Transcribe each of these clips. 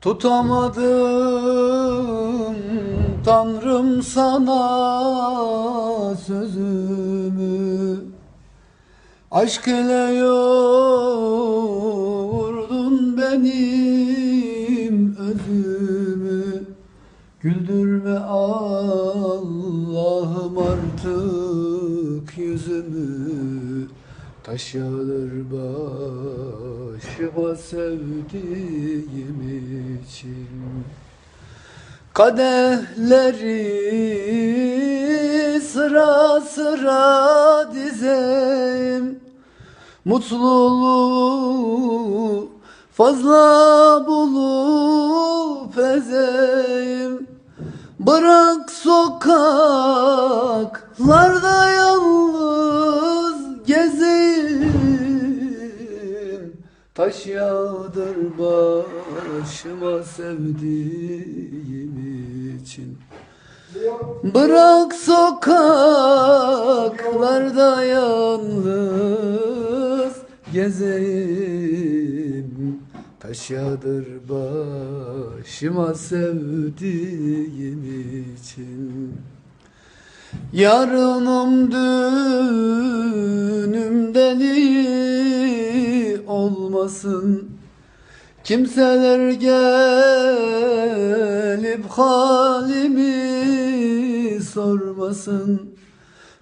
Tutamadım Tanrım sana sözümü. Aşk ile yoğurdun benim özümü. Güldürme Allah'ım artık yüzümü Taş yağdır başıma sevdiğim için. Kadehleri sıra sıra dizeyim Mutluluğu fazla bulup ezeyim Bırak sokaklarda yalnız Taş yağdır başıma sevdiğim için. Bırak sokaklarda yalnız gezeyim. Taş yağdır başıma sevdiğim için. Yarınım düğünümden olmasın. Kimseler gelip halimi sormasın.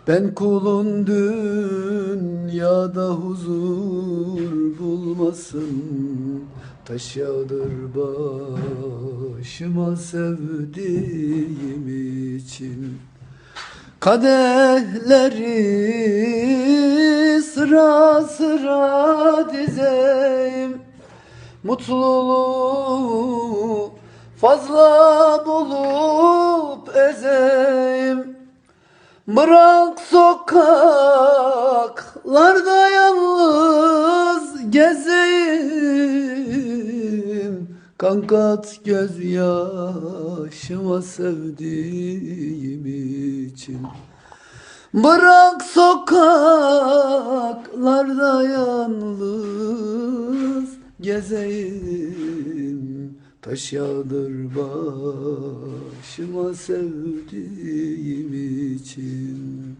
Ben kulun dünyada huzur bulmasın. Taş yağdır başıma sevdiğim için. Kadehleri sıra sıra dizeyim. Mutluluğu fazla bulup ezeyim. Bırak sokaklarda yalnız gezeyim. Kankat göz yaşıma sevdiğim için. Bırak sokaklarda gezeyim. Taş yağdır başıma sevdiğim için